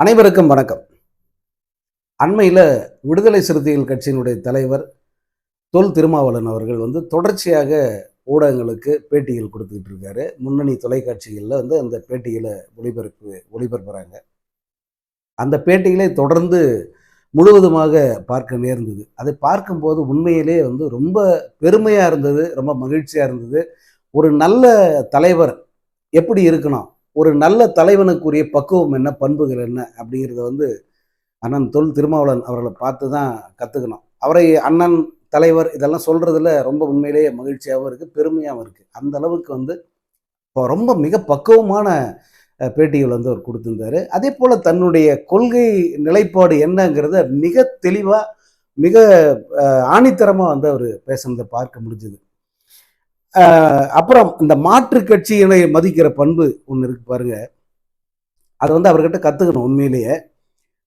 அனைவருக்கும் வணக்கம். அண்மையில் விடுதலை சிறுத்தைகள் கட்சியினுடைய தலைவர் தொல் திருமாவளவன் அவர்கள் வந்து தொடர்ச்சியாக ஊடகங்களுக்கு பேட்டிகள் கொடுத்துக்கிட்டு இருக்காரு. முன்னணி தொலைக்காட்சிகளில் வந்து அந்த பேட்டிகளை ஒளிபரப்பு ஒளிபரப்புறாங்க. அந்த பேட்டிகளை தொடர்ந்து முழுவதுமாக பார்க்க நேர்ந்தது. அதை பார்க்கும்போது உண்மையிலே வந்து ரொம்ப பெருமையாக இருந்தது ரொம்ப மகிழ்ச்சியாக இருந்தது. ஒரு நல்ல தலைவர் எப்படி இருக்கணும்? ஒரு நல்ல தலைவனுக்குரிய பக்குவம் என்ன பண்புகள் என்ன அப்படிங்கிறத வந்து அண்ணன் தொல் திருமாவளன் அவர்களை பார்த்து தான் கற்றுக்கணும் அவரை அண்ணன் தலைவர் இதெல்லாம் சொல்கிறதுல ரொம்ப உண்மையிலேயே மகிழ்ச்சியாகவும் இருக்குது பெருமையாகவும் இருக்குது அந்த அளவுக்கு வந்து இப்போ ரொம்ப மிக பக்குவமான பேட்டிகள் வந்து அவர் கொடுத்துருந்தாரு. அதே போல் தன்னுடைய கொள்கை நிலைப்பாடு என்னங்கிறத மிக தெளிவாக மிக ஆணித்தரமாக வந்து அவர் பேசுனதை பார்க்க முடிஞ்சுது. அப்புறம் இந்த மாற்று கட்சியினை மதிக்கிற பண்பு ஒன்று இருக்கு பாருங்க. அதை வந்து அவர்கிட்ட கற்றுக்கணும் உண்மையிலேயே.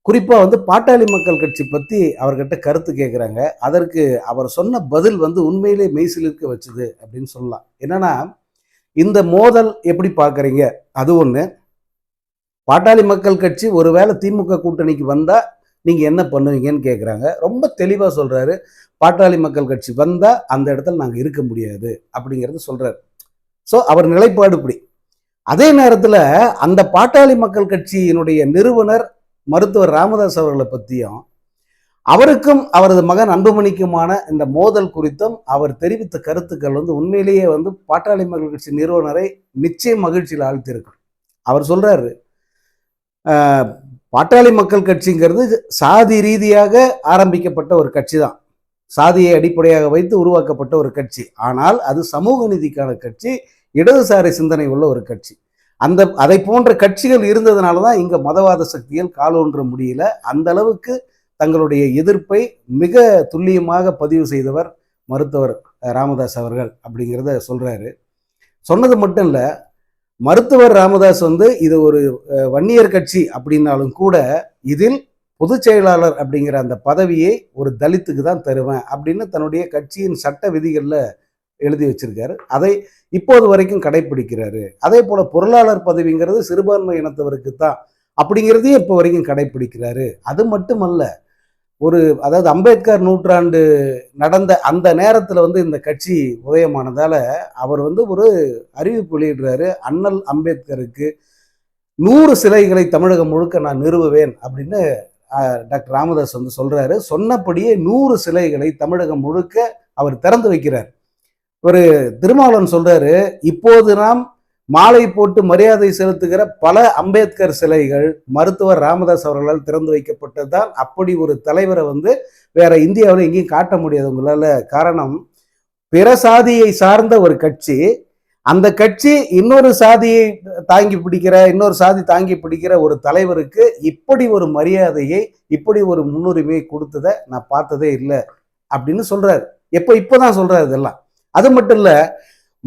குறிப்பாக வந்து பாட்டாளி மக்கள் கட்சி பற்றி அவர்கிட்ட கருத்து கேட்குறாங்க அதற்கு அவர் சொன்ன பதில் வந்து உண்மையிலே மெய்சிலிருக்க வச்சுது அப்படின்னு சொல்லலாம். என்னன்னா இந்த மோதல் எப்படி பார்க்குறீங்க அது ஒன்று பாட்டாளி மக்கள் கட்சி ஒருவேளை திமுக கூட்டணிக்கு வந்தால் நீங்கள் என்ன பண்ணுவீங்கன்னு கேட்குறாங்க ரொம்ப தெளிவாக சொல்கிறாரு பாட்டாளி மக்கள் கட்சி வந்தால் அந்த இடத்துல நாங்கள் இருக்க முடியாது அப்படிங்கிறது சொல்கிறார் ஸோ அவர் நிலைப்பாடு இப்படி. அதே நேரத்தில் அந்த பாட்டாளி மக்கள் கட்சியினுடைய நிறுவனர் மருத்துவர் ராமதாஸ் அவர்களை பற்றியும் அவருக்கும் அவரது மகன் அன்புமணிக்குமான இந்த மோதல் குறித்தும் அவர் தெரிவித்த கருத்துக்கள் வந்து உண்மையிலேயே வந்து பாட்டாளி மக்கள் கட்சி நிறுவனரை நிச்சயம் மகிழ்ச்சியில் ஆழ்த்தியிருக்கும். அவர் சொல்கிறாரு பாட்டாளி மக்கள் கட்சிங்கிறது சாதி ரீதியாக ஆரம்பிக்கப்பட்ட ஒரு கட்சி தான் சாதியை அடிப்படையாக வைத்து உருவாக்கப்பட்ட ஒரு கட்சி. ஆனால் அது சமூக நீதிக்கான கட்சி இடதுசாரி சிந்தனை உள்ள ஒரு கட்சி. அந்த அதை போன்ற கட்சிகள் இருந்ததுனால தான் இங்கே மதவாத சக்திகள் காலூன்ற முடியல. அந்த அளவுக்கு தங்களுடைய எதிர்ப்பை மிக துல்லியமாக பதிவு செய்தவர் மருத்துவர் ராமதாஸ் அவர்கள் அப்படிங்கிறத சொல்கிறாரு சொன்னது மட்டும் இல்லை மருத்துவர் ராமதாஸ் வந்து இது ஒரு வன்னியர் கட்சி அப்படின்னாலும் கூட இதில் பொதுச் செயலாளர் அப்படிங்கிற அந்த பதவியை ஒரு தலித்துக்கு தான் தருவேன் அப்படின்னு தன்னுடைய கட்சியின் சட்ட விதிகளில் எழுதி வச்சிருக்காரு. அதை இப்போது வரைக்கும் கடைபிடிக்கிறாரு அதே போல பொருளாளர் பதவிங்கிறது சிறுபான்மை இனத்தவருக்கு தான் அப்படிங்கிறதையும் இப்போ வரைக்கும் கடைப்பிடிக்கிறாரு. அது மட்டுமல்ல ஒரு அதாவது அம்பேத்கர் நூற்றாண்டு நடந்த அந்த நேரத்தில் வந்து இந்த கட்சி உதயமானதால் அவர் வந்து ஒரு அறிவிப்பு வெளியிடுறாரு அண்ணல் அம்பேத்கருக்கு நூறு சிலைகளை தமிழகம் முழுக்க நான் நிறுவுவேன் அப்படின்னு டாக்டர் ராமதாஸ் வந்து சொல்கிறாரு சொன்னபடியே நூறு சிலைகளை தமிழகம் முழுக்க அவர் திறந்து வைக்கிறார். ஒரு திருமாவளவன் சொல்கிறாரு இப்போது நாம் மாலை போட்டு மரியாதை செலுத்துகிற பல அம்பேத்கர் சிலைகள் மருத்துவர் ராமதாஸ் அவர்களால் திறந்து வைக்கப்பட்டதுதான். அப்படி ஒரு தலைவரை வந்து வேற இந்தியாவில் எங்கேயும் காட்ட முடியாது உங்களால். காரணம் பிற சாதியை சார்ந்த ஒரு கட்சி. அந்த கட்சி இன்னொரு சாதியை தாங்கி பிடிக்கிற இன்னொரு சாதி தாங்கி பிடிக்கிற ஒரு தலைவருக்கு இப்படி ஒரு மரியாதையை இப்படி ஒரு முன்னுரிமையை கொடுத்ததை நான் பார்த்ததே இல்லை அப்படின்னு சொல்றாரு. எப்போ இப்போதான் சொல்றாரு இதெல்லாம். அது மட்டும் இல்லை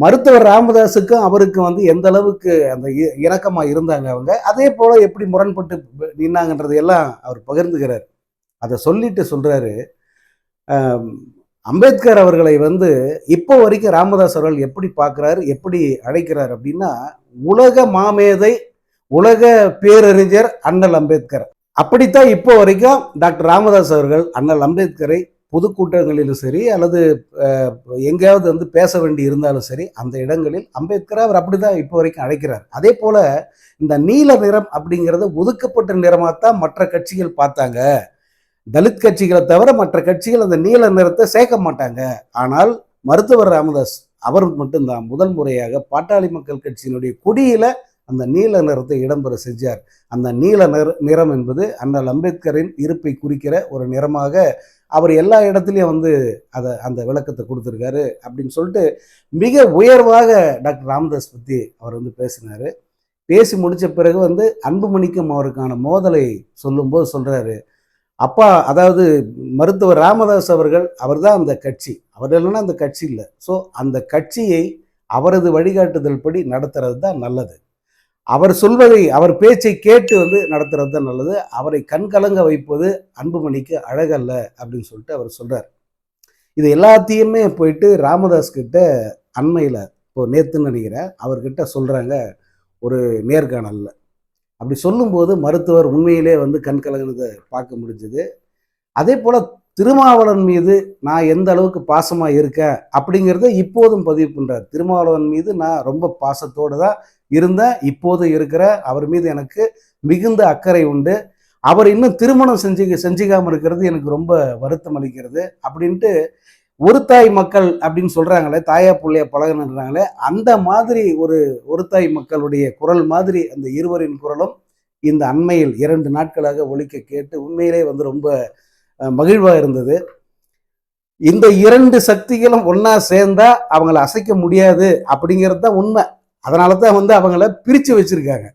மருத்துவர் ராமதாஸுக்கும் அவருக்கும் வந்து எந்த அளவுக்கு அந்த இ- இருந்தாங்க அவங்க அதே போல எப்படி முரண்பட்டு நின்னாங்கன்றது எல்லாம் அவர் பகிர்ந்துக்கிறார். அதை சொல்லிட்டு சொல்றாரு. அம்பேத்கர் அவர்களை வந்து இப்போ வரைக்கும் ராமதாஸ் அவர்கள் எப்படி பார்க்குறாரு எப்படி அழைக்கிறார் அப்படின்னா உலக மாமேதை உலக பேரறிஞர் அண்ணல் அம்பேத்கர். அப்படித்தான் இப்போ வரைக்கும் டாக்டர் ராமதாஸ் அவர்கள் அண்ணல் அம்பேத்கரை பொதுக்கூட்டங்களிலும் சரி அல்லது எங்கேயாவது வந்து பேச வேண்டி இருந்தாலும் சரி அந்த இடங்களில் அம்பேத்கரை அவர் அப்படி தான் இப்போ வரைக்கும் அழைக்கிறார். அதே போல் இந்த நீல நிறம் அப்படிங்கிறது ஒதுக்கப்பட்ட நிறமாத்தான் மற்ற கட்சிகள் பார்த்தாங்க. தலித் கட்சிகளை தவிர மற்ற கட்சிகள் அந்த நீல நிறத்தை சேர்க்க மாட்டாங்க. ஆனால் மருத்துவர் ராமதாஸ் அவர் மட்டும்தான் முதல் முறையாக பாட்டாளி மக்கள் கட்சியினுடைய கொடியில அந்த நீல நிறத்தை இடம்பெற செஞ்சார். அந்த நீல நிற நிறம் என்பது அண்ணல் அம்பேத்கரின் இருப்பை குறிக்கிற ஒரு நிறமாக அவர் எல்லா இடத்துலையும் வந்து அதை அந்த விளக்கத்தை கொடுத்துருக்காரு அப்படின்னு சொல்லிட்டு மிக உயர்வாக டாக்டர் ராமதாஸ் பற்றி அவர் வந்து பேசினார். பேசி முடித்த பிறகு வந்து அன்புமணிக்கும் அவருக்கான மோதலை சொல்லும்போது சொல்கிறாரு அப்பா அதாவது மருத்துவர் ராமதாஸ் அவர்கள் அவர்தான் அந்த கட்சி. அவர் இல்லைன்னா அந்த கட்சி இல்லை. ஸோ அந்த கட்சியை அவரது வழிகாட்டுதல் படி நடத்துறது தான் நல்லது. அவர் சொல்வதை அவர் பேச்சை கேட்டு வந்து நடத்துறது தான் நல்லது. அவரை கண்கலங்க வைப்பது அன்புமணிக்கு அழகல்ல அப்படின்னு சொல்லிட்டு அவர் சொல்றார். இது எல்லாத்தையுமே போயிட்டு ராமதாஸ் கிட்ட அண்மையில் இப்போ நேத்துன்னு நினைக்கிறேன் அவர்கிட்ட சொல்றாங்க ஒரு நேர்காணல்ல. அப்படி சொல்லும்போது மருத்துவர் உண்மையிலே வந்து கண் கலங்கினதை பார்க்க முடிஞ்சது. அதே போல திருமாவளவன் மீது நான் எந்த அளவுக்கு பாசமாக இருக்கேன் அப்படிங்கிறத இப்போதும் பதிவு பண்ணுறார் திருமாவளவன் மீது நான் ரொம்ப பாசத்தோடு தான் இருந்த இப்போது இருக்கிற அவர் மீது எனக்கு மிகுந்த அக்கறை உண்டு. அவர் இன்னும் திருமணம் செஞ்சு செஞ்சுக்காமல் இருக்கிறது எனக்கு ரொம்ப வருத்தம் அளிக்கிறது. அப்படின்ட்டு ஒரு தாய் மக்கள் அப்படின்னு சொல்கிறாங்களே தாயா பிள்ளைய பழகணுன்றாங்களே அந்த மாதிரி ஒரு ஒரு தாய் மக்களுடைய குரல் மாதிரி அந்த இருவரின் குரலும் இந்த அண்மையில் இரண்டு நாட்களாக ஒழிக்க கேட்டு உண்மையிலே வந்து ரொம்ப மகிழ்வாக இருந்தது. இந்த இரண்டு சக்திகளும் ஒன்றா சேர்ந்தா அவங்கள அசைக்க முடியாது அப்படிங்கிறது தான் உண்மை. அதனால தான் வந்து அவங்கள பிரித்து வச்சுருக்காங்க.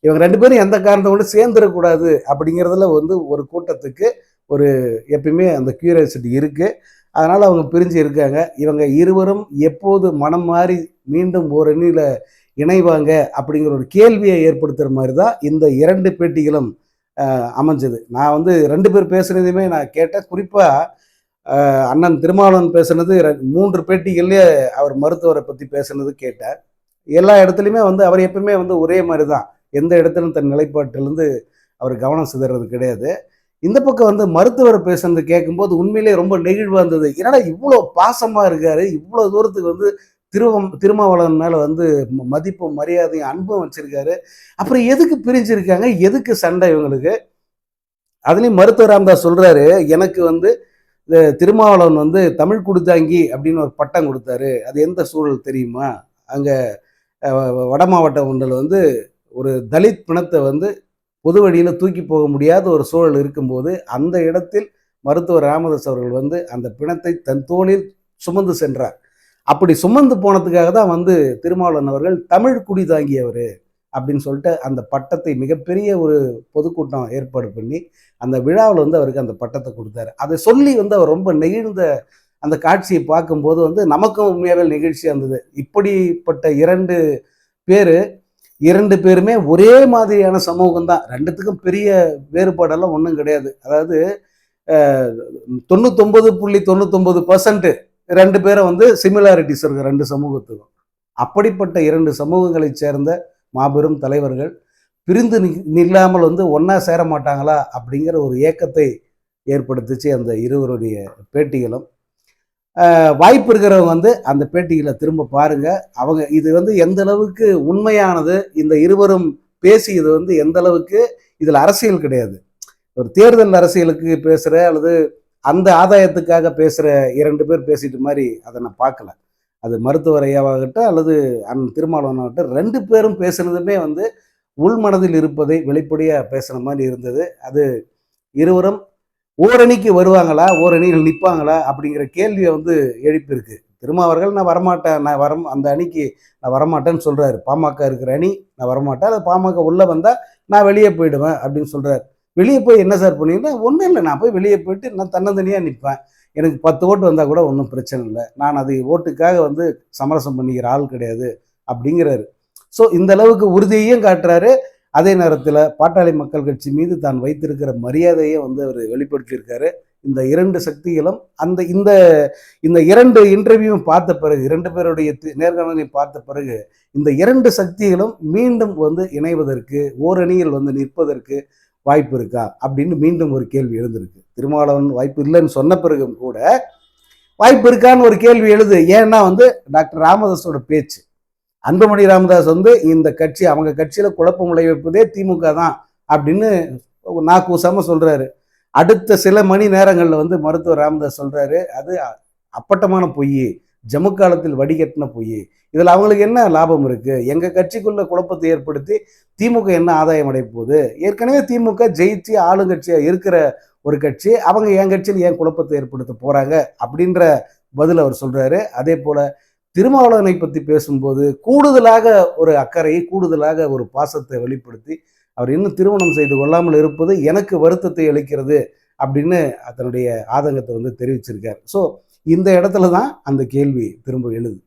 இவங்க ரெண்டு பேரும் எந்த காரணத்தை கொண்டு சேர்ந்துடக்கூடாது அப்படிங்கிறதுல வந்து ஒரு கூட்டத்துக்கு ஒரு எப்பயுமே அந்த கியூரியாசிட்டி இருக்குது அதனால் அவங்க பிரிஞ்சு இருக்காங்க. இவங்க இருவரும் எப்போது மனம் மாறி மீண்டும் ஓரணியில் இணைவாங்க அப்படிங்கிற ஒரு கேள்வியை ஏற்படுத்துகிற மாதிரி தான் இந்த இரண்டு பேட்டிகளும் அமைஞ்சது. நான் வந்து ரெண்டு பேர் பேசுனதையுமே நான் கேட்டேன். குறிப்பாக அண்ணன் திருமாவளவன் பேசுனது ரெ- மூன்று பேட்டிகள்லேயே அவர் மருத்துவரை பற்றி பேசுனது கேட்டேன். எல்லா இடத்துலையுமே வந்து அவர் எப்பவுமே வந்து ஒரே மாதிரி தான் எந்த இடத்துலையும் தன் நிலைப்பாட்டிலிருந்து அவர் கவனம் சிதறது கிடையாது. இந்த பக்கம் வந்து மருத்துவர் பேசுறது கேட்கும்போது உண்மையிலேயே ரொம்ப நெகிழ்வாக இருந்தது. ஏன்னா இவ்வளோ பாசமாக இருக்கார்? இவ்வளோ தூரத்துக்கு வந்து திருவம் திருமாவளவன் மேலே வந்து ம- மதிப்பும் மரியாதையும் அன்பும் வச்சிருக்காரு. அப்புறம் எதுக்கு பிரிஞ்சிருக்காங்க? எதுக்கு சண்டை இவங்களுக்கு? அதுலேயும் மருத்துவர் ராம்தாஸ் சொல்கிறாரு எனக்கு வந்து இந்த திருமாவளவன் வந்து தமிழ் கொடுத்தாங்கி அப்படின்னு ஒரு பட்டம் கொடுத்தாரு. அது எந்த சூழல் தெரியுமா? அங்கே வட மாவட்டம் ஒன்றில் வந்து ஒரு தலித் பிணத்தை வந்து பொது வழியில் தூக்கி போக முடியாத ஒரு சூழல் இருக்கும்போது அந்த இடத்தில் மருத்துவர் ராமதாஸ் அவர்கள் வந்து அந்த பிணத்தை தன் தோளில் சுமந்து சென்றார். அப்படி சுமந்து போனதுக்காக தான் வந்து திருமாவளவன் அவர்கள் தமிழ் குடி தாங்கியவர் அப்படின்னு சொல்லிட்டு அந்த பட்டத்தை மிகப்பெரிய ஒரு பொதுக்கூட்டம் ஏற்பாடு பண்ணி அந்த விழாவில் வந்து அவருக்கு அந்த பட்டத்தை கொடுத்தாரு. அதை சொல்லி வந்து அவர் ரொம்ப நெகிழ்ந்த அந்த காட்சியை பார்க்கும்போது வந்து நமக்கும் உண்மையாகவே நிகழ்ச்சியாக இருந்தது. இப்படிப்பட்ட இரண்டு பேர் இரண்டு பேருமே ஒரே மாதிரியான சமூகம் தான் ரெண்டுத்துக்கும் பெரிய வேறுபாடெல்லாம் ஒன்றும் கிடையாது. அதாவது தொண்ணூத்தொம்பது புள்ளி தொண்ணூத்தொம்பது பர்சன்ட் ரெண்டு பேரும் வந்து சிமிலாரிட்டிஸ் இருக்கு ரெண்டு சமூகத்துக்கும். அப்படிப்பட்ட இரண்டு சமூகங்களைச் சேர்ந்த மாபெரும் தலைவர்கள் பிரிந்து நி- நில்லாமல் வந்து ஒன்றா சேர மாட்டாங்களா அப்படிங்கிற ஒரு ஏக்கத்தை ஏற்படுத்துச்சு அந்த இருவருடைய பேட்டிகளும். வாய்ப்பு இருக்கிறவங்க வந்து அந்த பேட்டிகளை திரும்ப பாருங்க. அவங்க இது வந்து எந்த அளவுக்கு உண்மையானது இந்த இருவரும் பேசியது வந்து எந்த அளவுக்கு இதில் அரசியல் கிடையாது. ஒரு தேர்தல் அரசியலுக்கு பேசுகிற அல்லது அந்த ஆதாயத்துக்காக பேசுகிற இரண்டு பேர் பேசிட்டு மாதிரி அதை நான் பார்க்கல. அது மருத்துவர் ஐயாவாகட்டும் அல்லது அந் திருமாவளவனாகட்டும் ரெண்டு பேரும் பேசுனதுமே வந்து உள்மனதில் இருப்பதை வெளிப்படையாக பேசுன மாதிரி இருந்தது. அது இருவரும் ஓரணிக்கு வருவாங்களா? ஓரணியில் நிற்பாங்களா? அப்படிங்கிற கேள்வியை வந்து எழுப்பியிருக்கு. திருமாவர்கள் நான் வரமாட்டேன் நான் வர அந்த அணிக்கு நான் வரமாட்டேன்னு சொல்கிறாரு பாமக இருக்கிற அணி நான் வரமாட்டேன். அது பாமக உள்ளே வந்தால் நான் வெளியே போயிடுவேன் அப்படின்னு சொல்கிறார் வெளியே போய் என்ன சார் பண்ணீங்கன்னா ஒன்றும் இல்லை. நான் போய் வெளியே போயிட்டு நான் தன்னந்தனியாக நிற்பேன். எனக்கு பத்து ஓட்டு வந்தால் கூட ஒன்றும் பிரச்சனை இல்லை. நான் அது ஓட்டுக்காக வந்து சமரசம் பண்ணிக்கிற ஆள் கிடையாது அப்படிங்கிறாரு. ஸோ இந்த அளவுக்கு உறுதியையும் காட்டுறாரு. அதே நேரத்தில் பாட்டாளி மக்கள் கட்சி மீது தான் வைத்திருக்கிற மரியாதையை வந்து அவர் வெளிப்படுத்தியிருக்காரு. இந்த இரண்டு சக்திகளும் அந்த இந்த இந்த இரண்டு இன்டர்வியூவும் பார்த்த பிறகு இரண்டு பேருடைய நேர்காணலையும் பார்த்த பிறகு இந்த இரண்டு சக்திகளும் மீண்டும் வந்து இணைவதற்கு ஓரணியில் வந்து நிற்பதற்கு வாய்ப்பு இருக்கா? அப்படின்னு மீண்டும் ஒரு கேள்வி எழுந்திருக்கு. திருமாவளவன் வாய்ப்பு இல்லைன்னு சொன்ன பிறகும் கூட வாய்ப்பு இருக்கான்னு ஒரு கேள்வி எழுது. ஏன்னா வந்து டாக்டர் ராமதாஸோட பேச்சு. அன்புமணி ராமதாஸ் வந்து இந்த கட்சி அவங்க கட்சியில் குழப்பம் விளைவிப்பதே திமுக தான் அப்படின்னு நாக்கு கூசாம சொல்கிறாரு அடுத்த சில மணி நேரங்களில் வந்து மருத்துவர் ராமதாஸ் சொல்கிறாரு அது அப்பட்டமான பொய் ஜம்மு காலத்தில் வடிகட்டின பொய் இதில் அவங்களுக்கு என்ன லாபம் இருக்குது எங்கள் கட்சிக்குள்ள குழப்பத்தை ஏற்படுத்தி திமுக என்ன ஆதாயம் அடைப்போகுது ஏற்கனவே திமுக ஜெயிச்சு ஆளுங்கட்சியாக இருக்கிற ஒரு கட்சி அவங்க என் கட்சியில் ஏன் குழப்பத்தை ஏற்படுத்த போகிறாங்க அப்படின்ற பதில் அவர் சொல்கிறாரு அதே போல் திருமாவளவனை பற்றி பேசும்போது கூடுதலாக ஒரு அக்கறையை கூடுதலாக ஒரு பாசத்தை வெளிப்படுத்தி அவர் இன்னும் திருமணம் செய்து கொள்ளாமல் இருப்பது எனக்கு வருத்தத்தை அளிக்கிறது அப்படின்னு அதனுடைய ஆதங்கத்தை வந்து தெரிவிச்சிருக்கார். ஸோ இந்த இடத்துல தான் அந்த கேள்வி திரும்ப எழுது.